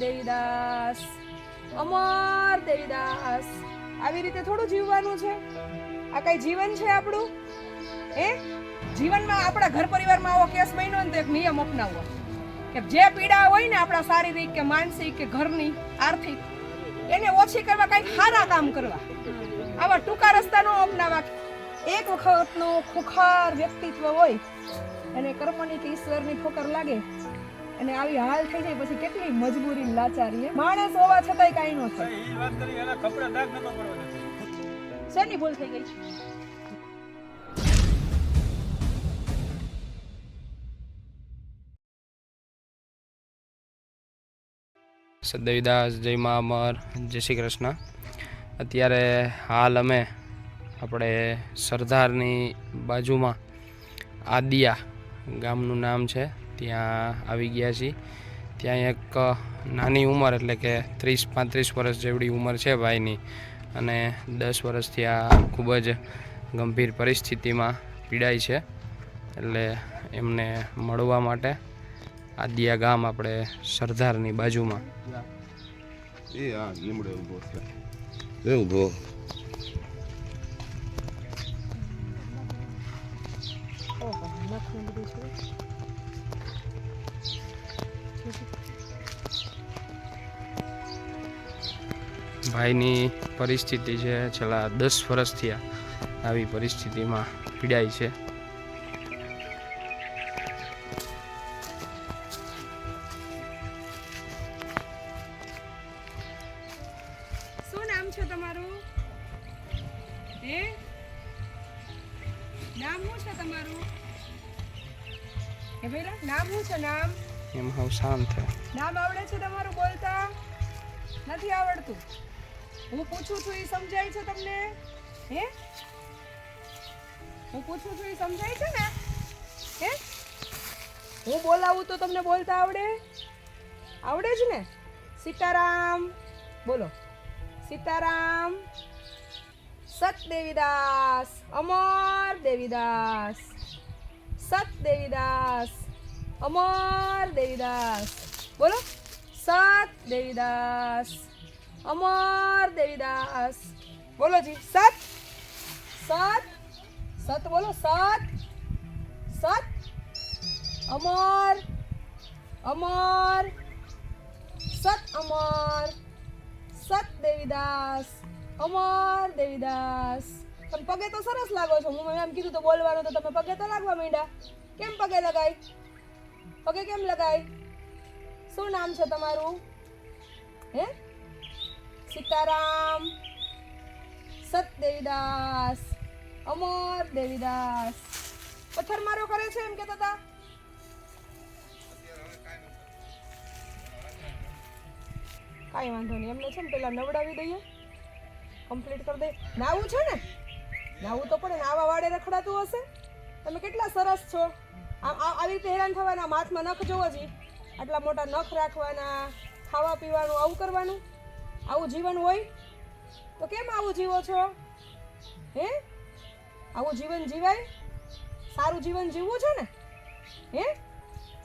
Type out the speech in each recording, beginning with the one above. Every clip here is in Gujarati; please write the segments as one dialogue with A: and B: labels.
A: દેવીદાસ, અમર દેવીદાસ. આવી રીતે થોડું જીવવાનું છે. આ કઈ જીવન છે આપણું? હે? જીવનમાં આપણા ઘર પરિવારમાં આવો કેસ બન્યો ને તો એક નિયમ અપનાવવો કે જે પીડા હોય ને આપણા શારીરિક કે માનસિક કે ઘરની આર્થિક, એને ઓછી કરવા કંઈક સારા કામ કરવા. આવા ટૂંકા રસ્તા ન અપનાવવા. એક વખતનો ખુખાર વ્યક્તિત્વ હોય અને કર્મની કે ઈશ્વરની ઠોકર લાગે અને આવી હાલ થઈ જાય પછી કેટલી મજબૂરી લાચારી? માણસ હોવા છતાંય કાંઈ નો થાય
B: એ વાત કરી એના કપડા દાગ નતો પડવા દેતો.
A: શેની ભૂલ થઈ ગઈ
C: સદૈવદાસ જય મા અમર જય શ્રી કૃષ્ણ અત્યારે હાલ અમે આપણે સરદારની બાજુમાં આદિયા ગામનું નામ છે ત્યાં આવી ગયા છીએ. ત્યાં એક નાની ઉંમર એટલે કે ત્રીસ પાંત્રીસ વર્ષ જેવડી ઉંમર છે ભાઈની. અને દસ વર્ષથી આ ખૂબ જ ગંભીર પરિસ્થિતિમાં પીડાય છે. એટલે એમને મળવા માટે આદિયા ગામ આપણે સરદારની બાજુમાં.
D: એ હા લીમડે ઊભો છે. એ ઊભો
A: ઓહો નખનું બધું છે?
C: ભાઈની પરિસ્થિતિ છે છેલ્લા દસ વર્ષથી આવી પરિસ્થિતિમાં પીડાય છે.
A: હું બોલાવું તો તમને બોલતા આવડે? આવડે જ ને? સીતારામ, બોલો. સીતારામ સત દેવીદાસ અમર દેવીદાસ. સત દેવીદાસ અમર દેવીદાસ. બોલો. સત દેવીદાસ અમર દેવીદાસ. બોલો જી, સત. સત. સત બોલો, સત. સત. અમર અમર, સત અમર, સત દેવીદાસ, અમર દેવીદાસ. તમે પગે તો સરસ લાગો છો. હું એમ કીધું તો બોલવાનું તો તમે પગે તો લાગવા માંડ્યા. કેમ પગે લગાય પગે કેમ લગાય શું નામ છે તમારું? હે? સીતારામ. સત દેવીદાસ. અમર દેવીદાસ. પથ્થર મારો કરે છે એમ કહેતા હતા? કાંઈ વાંધો નહીં. એમને છે ને પેલા નવડાવી દઈએ. કમ્પ્લીટ કરી દઈએ. નાવું છે ને? નાવું તો પડે નાવા વાડે રખડાતું હશે. તમે કેટલા સરસ છો. આમ આવી રીતે હેરાન થવાના હાથમાં નખ જોવો જી આટલા મોટા નખ રાખવાના, ખાવા પીવાનું, આવું કરવાનું. આવું જીવન હોય તો કેમ આવું જીવો છો? હે? આવું જીવન જીવાય? સારું જીવન જીવવું છે ને? હે?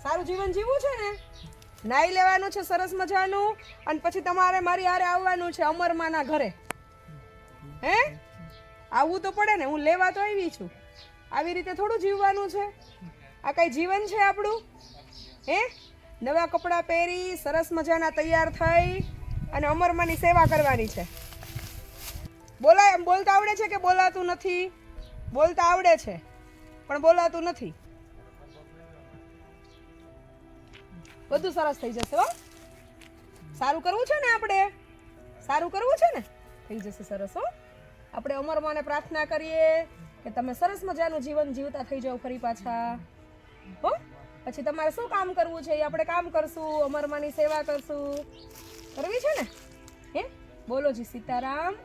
A: સારું જીવન જીવવું છે ને? નાઈ લેવાનું છે સરસ મજાનું અને પછી તમારે મારી હારે આવવાનું છે અમરમાના ઘરે. હે? આવવું તો પડે ને, હું લેવા તો આવી છું. આવી રીતે થોડું જીવવાનું છે. આ કઈ જીવન છે આપણું? હે? નવા કપડાં પહેરી, સરસ મજાના તૈયાર થઈ અને અમરમાની સેવા કરવાની છે. બોલાય, બોલતા આવડે છે કે બોલાતું નથી? બોલતા આવડે છે, પણ બોલાતું નથી. બધું સરસ થઈ જશે, હો. સારું કરવું છે ને આપણે? સારું કરવું છે ને? થઈ જશે સરસ, હો. આપણે અમરમાને પ્રાર્થના કરીએ કે તમે સરસ મજાનું જીવન જીવતા થઈ જાઓ ફરી પાછા. હો? પછી તમારે શું કામ કરવું છે? એ આપણે કામ કરશું અમરમાની સેવા કરશું. કરવી છે ને? હે? બોલો જી, સીતારામ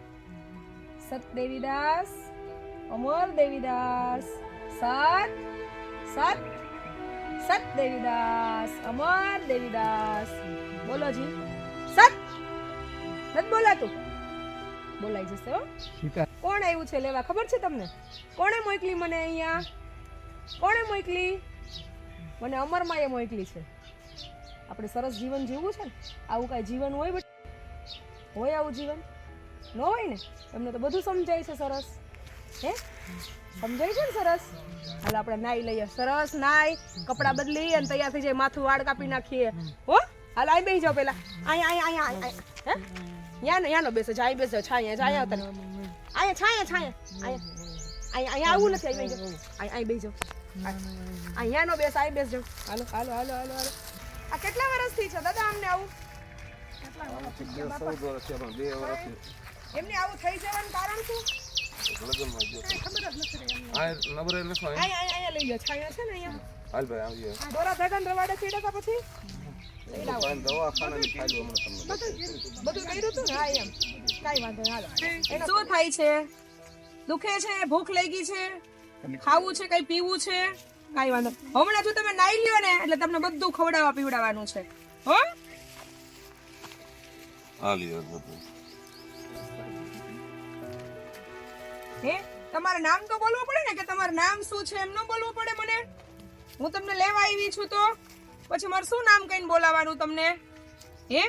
A: સત દેવીદાસ અમર દેવીદાસ સત સત. સત દેવીદાસ અમર દેવીદાસ. બોલો જી. સત. નથી બોલાતું? બોલાઈ જશે હો. કોણ આવ્યું છે લેવા? ખબર છે તમને? કોણે મોકલી મને અહીંયા? કોણે મોકલી? મને અમરમાએ મોકલી છે. આપણે સરસ જીવન જીવવું છે ને? આવું કાંઈ જીવન હોય બેટા હોય આવું જીવન? ન હોય ને? તમને તો બધું સમજાય છે સરસ. હે સમજાય છે ને સરસ? હાલ આપણે નાઈ લઈએ. સરસ નાઈ કપડાં બદલી અને તૈયાર થઈ જાય માથું વાળ કાપી નાખીએ. હો? હાલ અહીં બેસી જાઓ પેલા અહીંયા અહીંયા અહીંયા હે? યાનો યાનો બેસો જા અહીં બેસો. છાયા અહીંયા તને અહીંયા છાયા છાયા. અહીંયા અહીંયા અહીંયા આવું નથી અહીં બેસી જાઓ. અહીં અહીં બેસી અહીંયા નો બેસ અહીં બેસજો. હાલો હાલો હાલો હાલો હાલો. આ કેટલા વર્ષથી છે દાદા અમને આવું? એમને આવું થઈ જવાનું કારણ શું?
D: લગ્નમાં ગયો
A: ખબર જ નથી રહી
D: આ નંબર
A: લઈ છાયા છે ને અહીંયા?
D: હાલ ભાઈ
A: ધગન રવાડે પછી? શું થાય છે? દુખે છે? ભૂખ લાગી છે? ખાવું છે? કઈ પીવું છે? કાંઈ વાંધો નહીં. હમણાં જો તમે નાઈ લ્યો ને એટલે તમને બધું ખવડાવવા પીવડાવવાનું છે. હો?
D: હાલી બધું.
A: હે? તમારે નામ તો બોલવું પડે ને કે તમારું નામ શું છે એમ ન બોલવું પડે મને? હું તમને લેવા આવી છું તો. પછી મારું શું નામ કહીને બોલાવવાનું તમને? હે?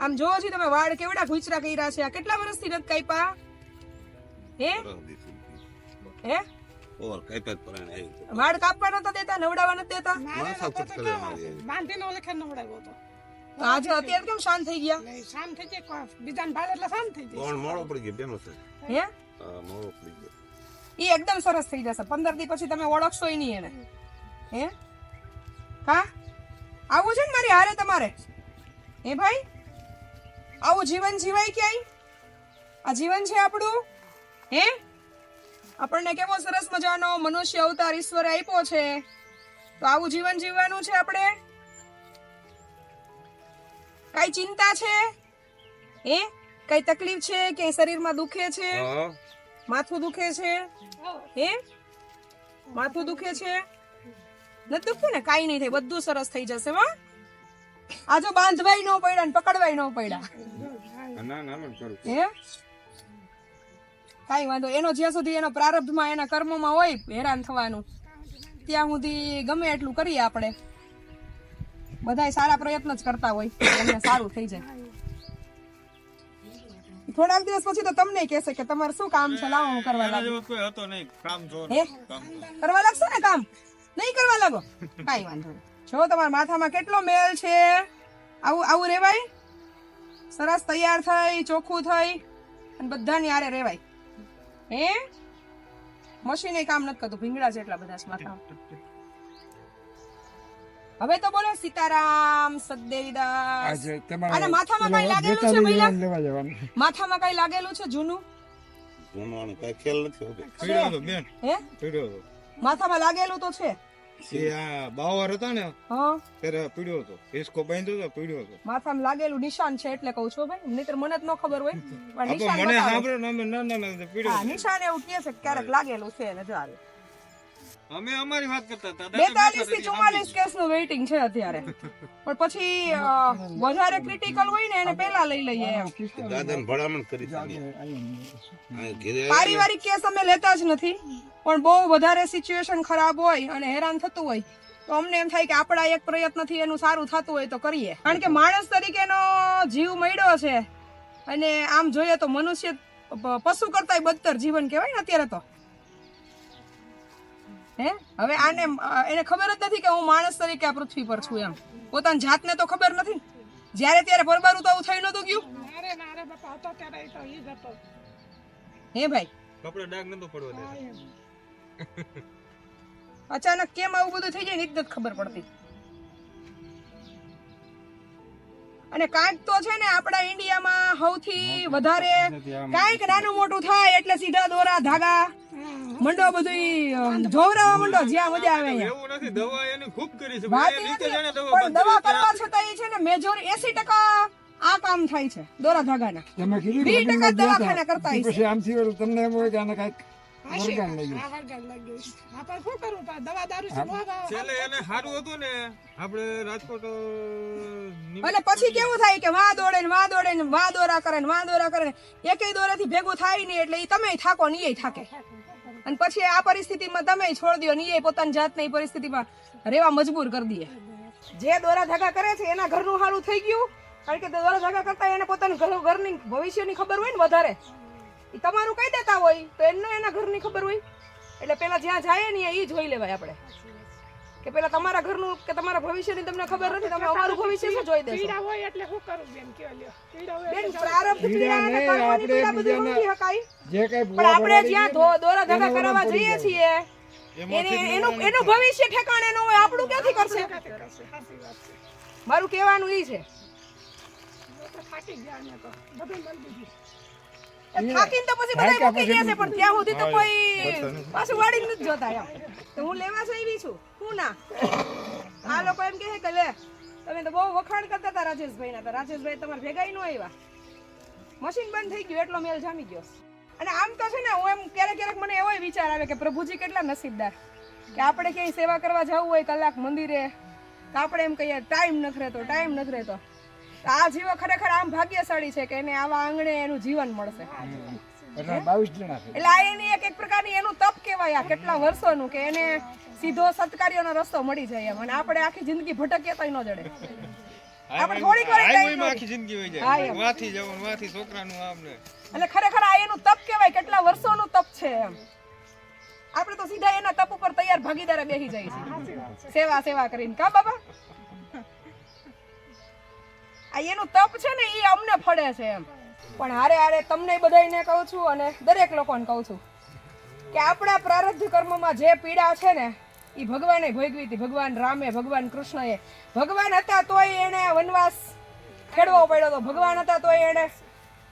A: આમ જોવો છો તમે વાળ કેવડા ભૂચરા કર્યા છે? આ કેટલા વર્ષથી નથી કાપ્યા હે? હે?
D: ઓર કઈ પરાણે આવી
A: વાળ કાપવા નતા દેતા નવડાવવા નતા દેતા.
E: બાંધીને ઓલે ખેર નવડાવ્યો હતો?
A: તો આજે અત્યારે કેમ શાંત થઈ ગયા?
E: શાંત થઈ જાય બીજાને ભાડે એટલે શાંત થઈ ગયા.
D: કોણ મોડો પડી ગયો બેનો છે.
A: હે?
D: મોડો પડી ગયો.
A: એ એકદમ સરસ થઈ જશે. પંદર દી પછી તમે ઓળખશો નહીં એને. હે? હા? આવું છે ને મારી હારે તમારે? હે ભાઈ? આવું જીવન જીવાય ક્યાંય? આ જીવન છે આપણું? હે? આપણને કેવો સરસ મજાનો મનુષ્ય અવતાર ઈશ્વરે આપ્યો છે. તો આવું જીવન જીવવાનું છે આપણે? કઈ ચિંતા છે? હે? કઈ તકલીફ છે? કે શરીરમાં દુખે છે? માથું દુખે છે? હે? માથું દુખે છે? નથી દુખતું ને? કાંઈ નહીં થાય. બધું સરસ થઈ જશે હો. આ જો બાંધવાય ન પડ્યા ને પકડવાય ન પડ્યા. હે? કાંઈ વાંધો એનો જ્યાં સુધી એનો પ્રારબ્ધમાં એના કર્મોમાં હોય હેરાન થવાનું. ત્યાં સુધી ગમે એટલું કરીએ આપણે. બધાય સારા પ્રયત્ન જ કરતા હોય. એમને સારું થઈ જાય. થોડાક દિવસ પછી તો તમને કહેશે કે તમારે શું કામ છે? લાવો હું કરવા લાગુ.
B: કોઈ હતો નહીં. કામ જો
A: હે? કરવા લાગશો ને કામ? નહીં કરવા લાગો? કાઈ વાંધો નહીં. જો તમારા માથામાં કેટલો મેલ છે? આવું આવું રેવાય? સરસ તૈયાર થઈ ચોખ્ખું થઈ અને બધાની આરે રેવાય. હે? મશીને કામ નથી કરતું. ભીંગડા છે એટલા બધા માથા માથામાં. હવે તો બોલો સીતારામ અને માથામાં કઈ લાગેલું છે મહિલા? માથામાં કઈ લાગેલું છે જૂનું?
D: જમવાનું કઈ ખેલ નથી હોતો.
B: પીડ્યો હતો બેન.
A: હે? માથામાં લાગેલું તો છે?
B: બાવર હતા ને
A: હા.
B: ત્યારે પીડ્યો હતો. હિસકો બાંધ્યો હતો પીડ્યો હતો.
A: માથામાં લાગેલું નિશાન છે એટલે કહું છું ભાઈ. નહીતર મને જ ન ખબર હોય. પણ નિશાન
B: મને સાંભળ્યો ના ના ના પીડ્યો
A: નિશાન એવું કહે છે કે ક્યારેક લાગેલું છે ને.
B: અમે અમારી વાત કરતા હતા.
A: બેતાલીસથી ચુમ્માલીસ કેસનું વેઇટિંગ છે અત્યારે. પણ પછી વધારે ક્રિટિકલ હોય ને એને પહેલા લઈ લઈએ એમ.
D: દાદાને ભલામણ કરી
A: પારિવારિક કેસ અમે લેતા જ નથી પણ બહુ વધારે સિચ્યુએશન ખરાબ હોય અને હેરાન થતું હોય તો અમને એમ થાય કે આપણા એક પ્રયત્નથી એનું સારું થતું હોય તો કરીએ. કારણ કે માણસ તરીકેનો જીવ મળ્યો છે અને આમ જોઈએ તો મનુષ્ય પશુ કરતાંય બદતર જીવન કહેવાય ને અત્યારે તો. હે? હવે આને એને ખબર જ નથી કે હું માણસ તરીકે આ પૃથ્વી પર છું એમ. પોતાની જાતને તો ખબર નથી. જ્યારે ત્યારે પરબારું તો આવું થઈ નતું ગયું.
E: અરે ના બાપા હતો ત્યારે તો ઈ જ હતો.
A: હે ભાઈ?
B: કપડે ડાગ નતો પડવા
E: દે
A: અચાનક કેમ આવું બધું થઈ જાય ને જ ખબર પડતી. અને કાંઈક તો છે ને આપણા ઇન્ડિયામાં સૌથી વધારે કાંઈક નાનું મોટું થાય એટલે સીધા દોરા ધાગા મંડો બધું જોવરાવા મંડો જ્યાં મજા આવે
B: એવું નથી દવા એની ખૂબ કરી છે.
A: પણ દવા કરવા છતાં એ છે ને મેજોર એસી ટકા આ કામ થાય છે દોરા ધાગાના.
F: તમે કીધું
A: વીસ
F: કે
A: ટકા
F: લગ્નમાં ગયા
A: દવાખાના કરતા હશે.
F: પછી આમથી ઓલું તમને એમ હોય કે આને કાંઈક
E: છે. છે.
A: પછી કેવું થાય કે વા દોડે ને વાં દોડે ને વા દોરા કરે ને વાં દોરા કરે ને એકેય દોરાથી ભેગું થાય નહીં એટલે ઈ તમે થાકો નહીં થાકે. અને પછી આ પરિસ્થિતિમાં તમે છોડી દો ને એ પોતાની જાતને એ પરિસ્થિતિમાં રહેવા મજબૂર કરી દે. જે દોરા ધાગા કરે છે એના ઘરનું સારું થઈ ગયું. કારણ કે દોરા ધાગા કરતા એને પોતાની ઘર ઘરની ભવિષ્યની ખબર હોય ને વધારે. એ તમારું કહી દેતા હોય તો એમને એના ઘરની ખબર હોય. એટલે પેલા જ્યાં જાય ને એ જોઈ લેવાય આપણે. કે પેલા તમારા ઘરનું કે તમારા ભવિષ્યની તમને ખબર નથી તમે અમારું ભવિષ્ય શું જોઈ દેશો?
E: પીડા હોય એટલે શું કરું બેન કે લ્યો. પીડા હોય
A: બેન પ્રારબ્ધ પીડા અને કર્મની પીડા બધું
F: આપણે
A: સમજી
F: જે કઈ
A: પણ આપણે જ્યાં દોરા ધાગા કરાવવા જઈએ છીએ એને એનું એનું ભવિષ્ય ઠેકાણે ન હોય આપણું ક્યાંથી કરશે? મારું કહેવાનું ઈ છે.
E: તો થાકી ગયા ને તો બધું મળી દીધું
A: થાકીને તો પછી બધા મૂકી ગયા છે પણ ત્યાં સુધી તો કોઈ પાછું વાળી નથી જોતા એમ. તો હું લેવા જ આવી છું. હું ના. આ લોકો એમ કહે કે લે તમે તો બહુ વખાણ કરતા હતા રાજેશભાઈ ના રાજેશભાઈ તમારે ભેગા નો આવ્યા. મશીન બંધ થઈ ગયું એટલો મેલ જામી ગયો. અને આમ તો છે ને હું એમ ક્યારેક ક્યારેક મને એવો વિચાર આવે કે પ્રભુજી કેટલા નસીબદાર. કે આપણે ક્યાંય સેવા કરવા જવું હોય કલાક મંદિરે તો આપણે એમ કહીએ ટાઈમ નથી તો ટાઈમ નથી રહેતો. તો આ જીવો ખરેખર આમ ભાગ્યશાળી છે કે એને આવા આંગણે એનું જીવન મળશે.
F: એટલે બાવીસ જણા છે.
A: એટલે આ એની એક એક પ્રકારની એનું તપ કહેવાય આ કેટલા વર્ષોનું કે એને સીધો સત્કાર્યનો રસ્તો મળી જાય એમ. અને આપણે આખી જિંદગી ભટકીએ તોય ન જડે. આપણે થોડીક વાર
B: આખી જિંદગી વહી જાય. વાથી જવાનું વાથી છોકરાનું આમ
A: એટલે ખરેખર આ એનું તપ કહેવાય કેટલા વર્ષોનું તપ છે એમ. આપણે તો સીધા એના તપ ઉપર તૈયાર ભાગીદારે બેસી જાય છે સેવા સેવા કરીને. કા બાબા? આ એનું તપ છે ને એ અમને ફળે છે એમ. પણ હારે હારે તમને બધાયને કહું છું અને દરેક લોકોને કહું છું કે આપણા પ્રારબ્ધ કર્મમાં જે પીડા છે ને એ ભગવાને ભોગવી હતી. ભગવાન રામે, ભગવાન કૃષ્ણએ. ભગવાન હતા તોય એને વનવાસ ખેડવો પડ્યો હતો. ભગવાન હતા તોય એને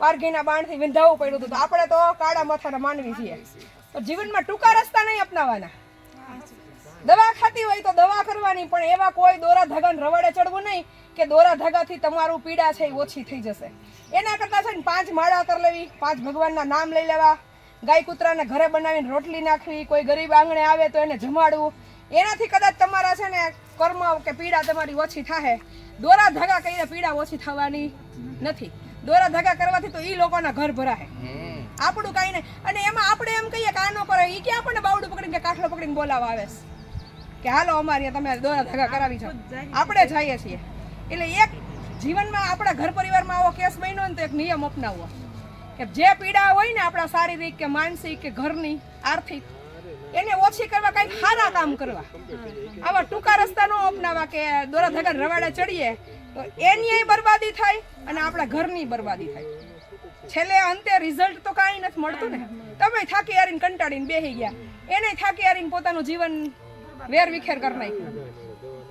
A: પારઘીના બાણથી વિંધાવવું પડ્યું હતું. આપણે તો કાળા માથાના માનવી છીએ. જીવનમાં ટૂંકા રસ્તા નહીં અપનાવવાના દવા ખાતી હોય તો દવા કરવાની, પણ એવા કોઈ દોરા ધગન રવાડે ચડવું નહીં. કે દોરા ધાગાથી તમારું પીડા છે એ ઓછી થઈ જશે. એના કરતાં છે ને પાંચ માળા કર લેવી પાંચ ભગવાનના નામ લઈ લેવા ગાય કૂતરાને ઘરે બનાવીને રોટલી નાખવી કોઈ ગરીબ આંગણે આવે તો એને જમાડવું. એનાથી કદાચ તમારા છે ને કર્મ કે પીડા તમારી ઓછી થાય દોરા ધાગા કરીને પીડા ઓછી થવાની નથી. દોરા ધાગા કરવાથી તો એ લોકોના ઘર ભરાય. આપણું કાંઈ નહીં. અને એમાં આપણે એમ કહીએ કે આનો કરે એ કે આપણને બાવડું પકડીને કે કાઠલો પકડીને બોલાવા આવે કે હાલો અમારે તમે દોરા ધાગા કરાવી છો આપણે જઈએ છીએ. એટલે એક જીવનમાં આપણા ઘર પરિવારમાં આવો કેસ બન્યો ને તો એક નિયમ અપનાવવો. કે જે પીડા હોય ને આપણા શારીરિક કે માનસિક કે ઘરની આર્થિક, એને ઓછી કરવા કંઈક સારા કામ કરવા. આવા ટૂંકા રસ્તા ન અપનાવવા કે દોરા ધગા રવાડે ચડીએ, તો એની બરબાદી થાય અને આપણા ઘરની બરબાદી થાય. છેલ્લે અંતે રિઝલ્ટ તો કાંઈ નથી મળતું ને. તમે થાકી હારીને કંટાળીને બેસી ગયા. એને થાકી હારીને પોતાનું જીવન વેર વિખેર કરી નાખ્યું.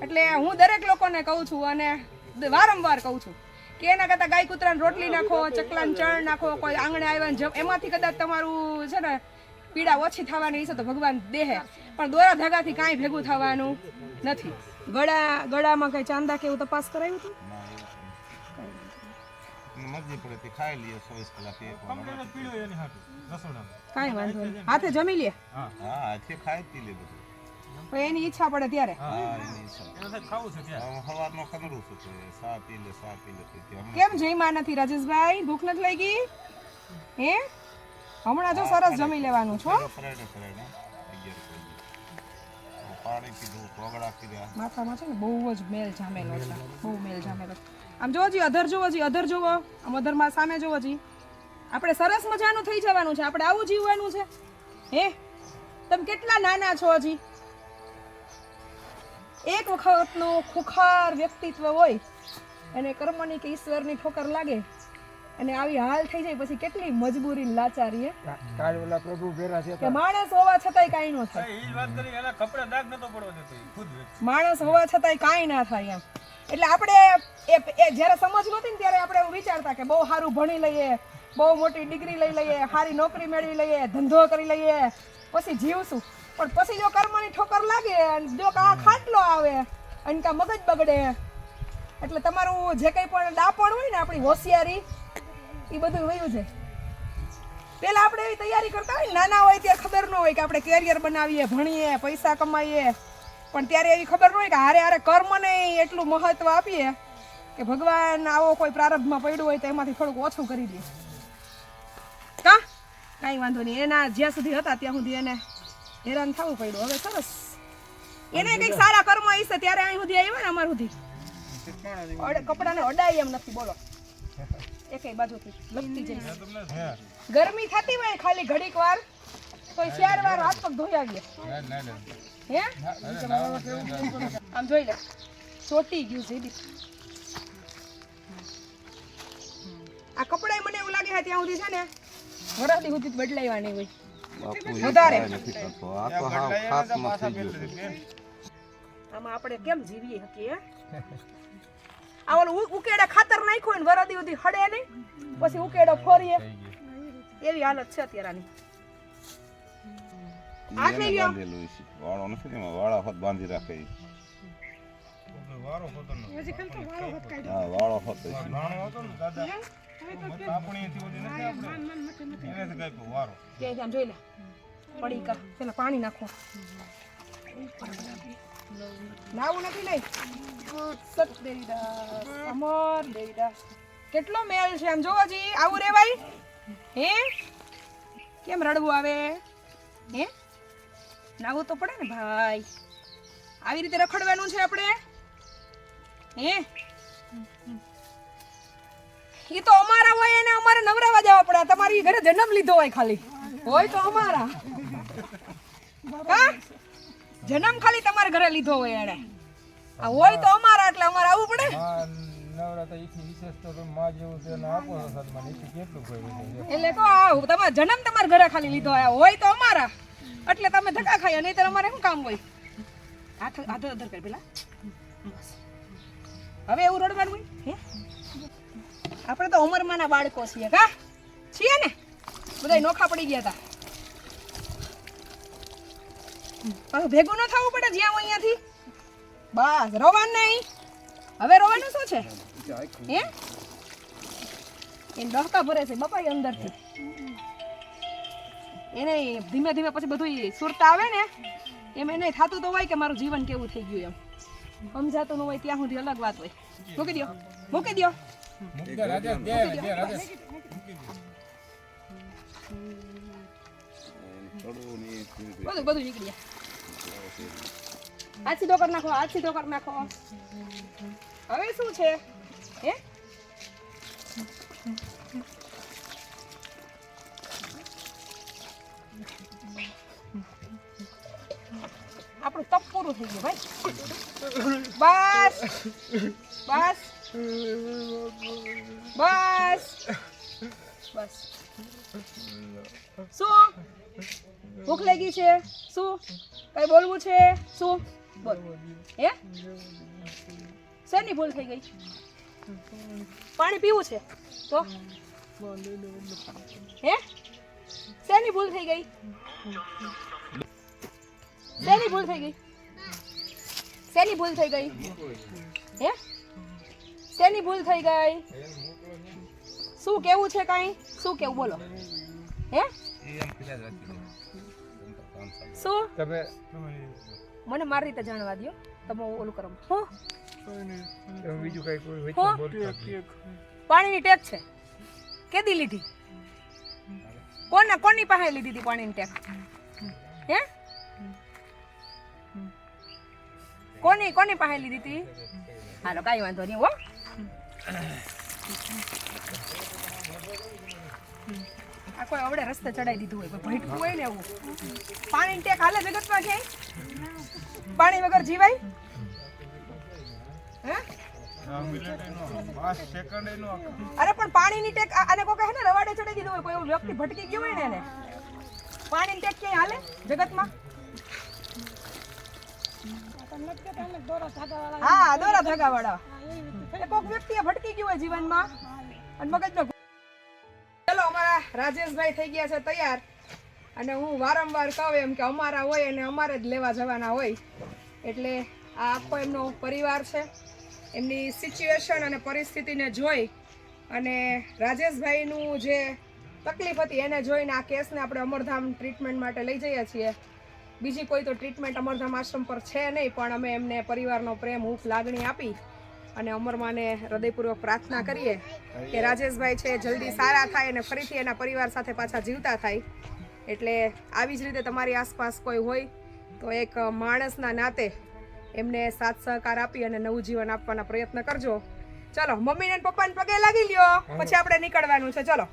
A: એટલે હું દરેક લોકોને કહું છું અને વારંવાર કહું છું કે એના કરતાં ગાય કૂતરાને રોટલી નાખો ચકલાને ચણ નાખો કોઈ આંગણે આવ્યા જમ- એમાંથી કદાચ તમારું છે ને પીડા ઓછી થવાની હશે તો ભગવાન દેહે. પણ દોરા ધાગાથી કાંઈ ભેગું થવાનું નથી. ગળા ગળામાં કઈ ચાંદા કેવું તપાસ કરાયું હતું? કાંઈ વાંધો નહીં. હાથે જમી લે.
D: હા. હાથે ખાઈ પી લે બધું.
A: પણ એની ઈચ્છા પડે ત્યારે.
D: તે
A: કેમ જઈમાં નથી રાજેશભાઈ? ભૂખ નથી લાગી? હે? હમણાં જો સરસ જમી લેવાનું છો. માથામાં છે ને બહુ જ મેલ જામેલો છે. બહુ મેલ જામેલો આમ જોવો જી અધર જોવો જી અધર જોવો. આમ અધરમાં સામે જોવો જી. આપણે સરસ મજાનું થઈ જવાનું છે. આપણે આવું જીવવાનું છે. હે? તમે કેટલા નાના છો હજી એક વખતનું ખુખાર વ્યક્તિત્વ હોય એને કર્મની કે ઈશ્વરની ઠોકર લાગે અને આવી હાલ થઈ જાય પછી કેટલી મજબૂરી લાચારી હે?
F: પ્રભુ ભેરા છે
A: કે માણસ હોવા છતાંય કાઈ ન થાય.
B: એ વાત કરી એના કપડા દાગ નતો પડવા દેતો ખુદ
A: માણસ હોવા છતાંય કાંઈ ના થાય એમ. એટલે આપણે એ એ જ્યારે સમજ નહોતી ને ત્યારે આપણે એવું વિચારતા કે બહુ સારું ભણી લઈએ બહુ મોટી ડિગ્રી લઈ લઈએ સારી નોકરી મેળવી લઈએ ધંધો કરી લઈએ પછી જીવશું. પણ પછી જો કર્મની ઠોકર લાગે અને જો કા ખાટલો આવે અને કા મગજ બગડે. એટલે તમારું જે કંઈ પણ દાપણ હોય ને આપણી હોશિયારી એ બધું વયું છે પેલા આપણે એવી તૈયારી કરતા હોય નાના હોય ત્યારે ખબર ન હોય કે આપણે કેરિયર બનાવીએ ભણીએ પૈસા કમાઈએ. પણ ત્યારે એવી ખબર ન હોય કે હારે હારે કર્મને એટલું મહત્વ આપીએ કે ભગવાન આવો કોઈ પ્રારબ્ધમાં પડ્યું હોય તો એમાંથી થોડુંક ઓછું કરી દે. કા? કાંઈ વાંધો નહીં. એના જ્યાં સુધી હતા ત્યાં સુધી એને હેરાન થવું પડ્યું. હવે સરસ. એને કંઈક સારા કર્મ છે ત્યારે અહીં સુધી આવ્યા ને અમાર સુધી. કપડાને અડાય એમ નથી બોલો. એકેય બાજુથી લગતી જાય ગરમી થતી હોય ખાલી ઘડીક વાર તો ચાર વાર હાથ પગ ધોઈ આવીએ. હે? આમ જોઈ લે. ચોટી ગયું છે આ કપડાય મને એવું લાગે છે ત્યાં સુધી છે ને વરસથી સુધી બદલાવવાની હોય. વધારે. આમાં આપણે કેમ જીવીએ શકીએ આ ઓલું ઉકેડે ખાતર નાખ્યું ને વરદી ઉધી હડે નહીં પછી ઉકેડો ફોરીએ. એવી હાલત છે અત્યારે આની આ થઈ ગયો.
D: વાળો નથી ને એમાં? વાળા હોત બાંધી રાખે.
B: વારો હતો
E: વાળો હોત કાઢી
D: હા વાળો હોત છે
A: જોઈ લે પડી કા પેલા પાણી નાખો નાવું નથી લઈ સત દેવીદાસ કેટલો મેલ છે આમ જોવો જી આવું રેવાય હે કેમ રડવું આવે હે નાવું તો પડે ને ભાઈ આવી રીતે રખડવાનું છે આપણે હે એ તો અમારા હોય એને અમારે નવરાવા જવા પડે. તમારી ઘરે જન્મ લીધો હોય ખાલી. હોય તો અમારા. કા જન્મ ખાલી તમારા ઘરે લીધો હોય એને આ હોય તો અમારા એટલે અમારે આવવું પડે. એટલે તો આવ તમારે જન્મ તમારા ઘરે ખાલી લીધો હોય. હોય તો અમારા. એટલે તમે ધક્કા ખાઈ નહીં તો અમારે શું કામ હોય? હાથ કર પેલા. હવે એવું રડવાનું હોય? હે? આપણે તો ઉંમરમાંના બાળકો છીએ, કા? છીએ ને? બધા નોખા પડી ગયા હતા પાછું ભેગું ન થવું પડે જ્યાં હોય અહીંયાથી? બસ, રોવાનું નહીં. હવે રોવાનું શું છે? હે? એ ડહકા ભરે છે બપાઈ અંદરથી. એને ધીમે ધીમે પછી બધું સુરતા આવે ને, એમ એને થતું તો હોય કે મારું જીવન કેવું થઈ ગયું એમ. સમજાતું ન હોય ત્યાં સુધી અલગ વાત હોય. મૂકી દો મૂકી દો
F: રાજેશ દે દે રાજેશ
A: બધું બધું નીકળી જાય હાથ સીધો કરી નાખો હાથ સીધો કરી નાખો હવે શું છે હે આપણું તપ પૂરું થઈ ગયું ભાઈ બસ બસ બસ. બસ. શું? ભૂખ લાગી છે? શું? કઈ બોલવું છે? શું? બોલ. હે? શેની ભૂલ થઈ ગઈ? પાણી પીવું છે? તો? હે? શેની ભૂલ થઈ ગઈ? શેની ભૂલ થઈ ગઈ? શેની ભૂલ થઈ ગઈ? હે? શેની ભૂલ થઈ ગઈ? શું કેવું છે કાંઈ? શું કેવું? બોલો. હે? શું?
F: તમે
A: મને મારી રીતે જાણવા દો તમે ઓલું કરો. હું.
F: બીજું કઈ કોઈ?
A: પાણીની ટેક છે. કેદી લીધી? કોને કોની પાસે લીધી હતી પાણીની ટેક? હે? કોની કોની પાસે લીધી હતી? હાલો કાંઈ વાંધો નહીં હો. આ કોઈ અવડે રસ્તે ચડાઈ દીધું હોય કોઈ ભટકું હોય ને એવું. પાણીની ટેક હાલે જગતમાં ક્યાંય? પાણી વગર જીવાય? અરે પણ પાણીની ટેક આને કોઈ કહે ને રવાડે ચડાઈ દીધું હોય કોઈ એવું વ્યક્તિ ભટકી ગયું હોય ને એને? પાણીની ટેક ક્યાંય હાલે જગતમાં?
E: હા દોરા ધાગા વાળા
A: હા દોરા ધગાવાળા એ કોઈક વ્યક્તિએ ભટકી ગયું હોય જીવનમાં. અને મગજનો ચલો, અમારા રાજેશભાઈ થઈ ગયા છે તૈયાર. અને હું વારંવાર કહું એમ કે અમારા હોય અને અમારે જ લેવા જવાના હોય. એટલે આ આખો એમનો પરિવાર છે. એમની સિચ્યુએશન અને પરિસ્થિતિને જોઈ અને રાજેશભાઈનું જે તકલીફ હતી એને જોઈને આ કેસને આપણે અમરધામ ટ્રીટમેન્ટ માટે લઈ જઈએ છીએ. બીજી કોઈ તો ટ્રીટમેન્ટ અમરધામ આશ્રમ પર છે નહીં, પણ અમે એમને પરિવારનો પ્રેમ, હૂફ, લાગણી આપી. અને અમરમાને હૃદયપૂર્વક પ્રાર્થના કરીએ કે રાજેશભાઈ છે જલ્દી સારા થાય અને ફરીથી એના પરિવાર સાથે પાછા જીવતા થાય. એટલે આવી જ રીતે તમારી આસપાસ કોઈ હોય તો એક માણસના નાતે એમને સાથ સહકાર આપી અને નવું જીવન આપવાના પ્રયત્ન કરજો. ચલો મમ્મી ને પપ્પાને પગે લાગી લ્યો. પછી આપણે નીકળવાનું છે. ચલો.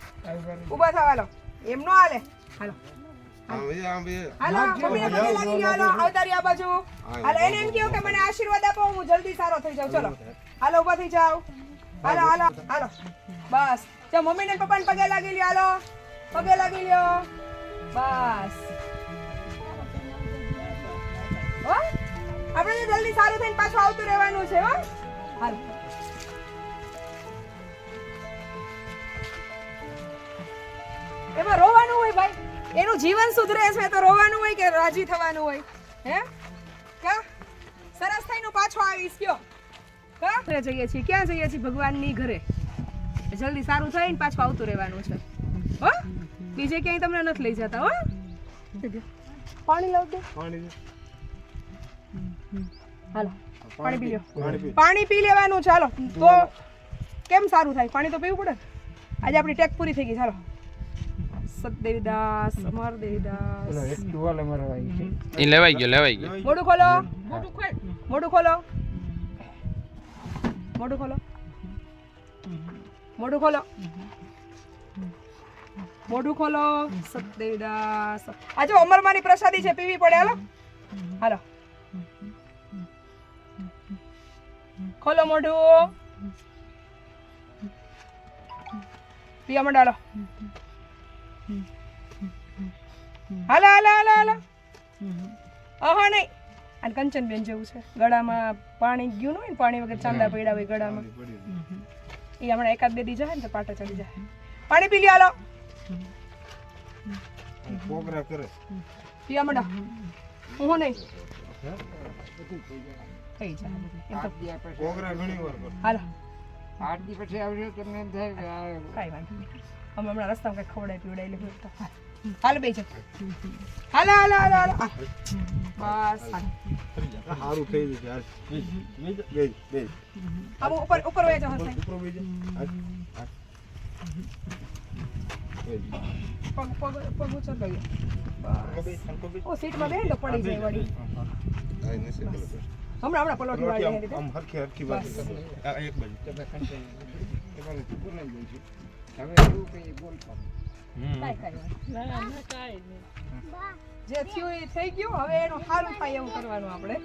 A: ઊભા થવા લો એમ નો હાલે. હાલો. હાલો મમ્મીને પગે લાગી લ્યો હાલો. આવતા રહ્યો આ બાજુ. હાલો એને એમ કહ્યું કે મને આશીર્વાદ આપો હું જલ્દી સારો થઈ જાઉં. ચલો. હાલો ઊભા થઈ જાઓ. હાલો હાલો હાલો. બસ. જો મમ્મીને ને પપ્પાને પગે લાગી લ્યો, હાલો. પગે લાગી લ્યો. બસ. હો? આપણે જલ્દી સારું થઈને પાછું આવતું રહેવાનું છે, હો. હાલો. એમાં રોવાનું હોય ભાઈ. એનું જીવન સુધરે છે, તો રોવાનું હોય કે રાજી થવાનું હોય? હે? કા સરસ થઈને પાછો આવીશ, કયો? ઘરે જઈએ છીએ. ક્યાં જઈએ છીએ? ભગવાનની ઘરે. જલ્દી સારું થઈને પાછું આવતું રહેવાનું છે. હો? બીજે ક્યાંય તમને નથી લઈ જતા હો? પાણી લાવ દે.
B: પાણી
A: હાલો. પાણી પી લો
B: પાણી પી.
A: લેવાનું ચાલો તો કેમ સારું થાય? પાણી તો પીવું પડે. આજે આપણી ટેક પૂરી થઈ ગઈ ચાલો સતદેવીદાસ અમર દેવીદાસ
C: એ લેવાઈ ગયો લેવાઈ ગયો.
A: મોઢું ખોલો. મોઢું ખોલ. મોઢું ખોલો. મોઢું ખોલો. મોઢું ખોલો. સતદેવીદાસ આજે અમરમાની પ્રસાદી છે, પીવી પડે, હાલો. હાલો. ખોલો મોઢું. પીવા મંડાલો હાલો હાલો હાલો હાલો. અહો, નહીં. અને કંચનબેન જેવું છે. ગળામાં પાણી ગયું હોય ને પાણી વગર ચાંદા પડ્યા હોય ગળામાં. એ હમણાં એકાદ બે દી જાય ને તો પાટા ચડી જાય. પાણી પી લ્યો હાલો.
B: પોગરા કરે.
A: પીવા માંડો હું નહીં. થઈ જાય. એમ તો
B: કોકરા ઘણી વાર કરે.
A: હાલો.
F: આઠ દી પછી આવજો તમને એમ થાય કે
A: કાંઈ વાંધો નહીં. અમે હમણાં રસ્તામાં કંઈક ખવડાવી પીવડાવી લઈ તો. હાલો બે છે. હાલો હાલો હાલો હાલો. બસ હારું
B: સારું થઈ જશે હાલ. બે બે. બે
A: ઉપર ઉપર વેજો જાઓ
B: ઉપર વેજો
A: પગ પગ પગ ઓ સીટમાં બેન તો પડી જાય વળી.
D: આ નીચે બોલો
A: હમણાં હમણાં વાળી
B: આમ હરખી હરખી આ એક બાજુ.
F: હવે એવું કઈ.
A: જે થયું એ થઈ ગયું. હવે એનું સારું થાય એવું કરવાનું આપણે.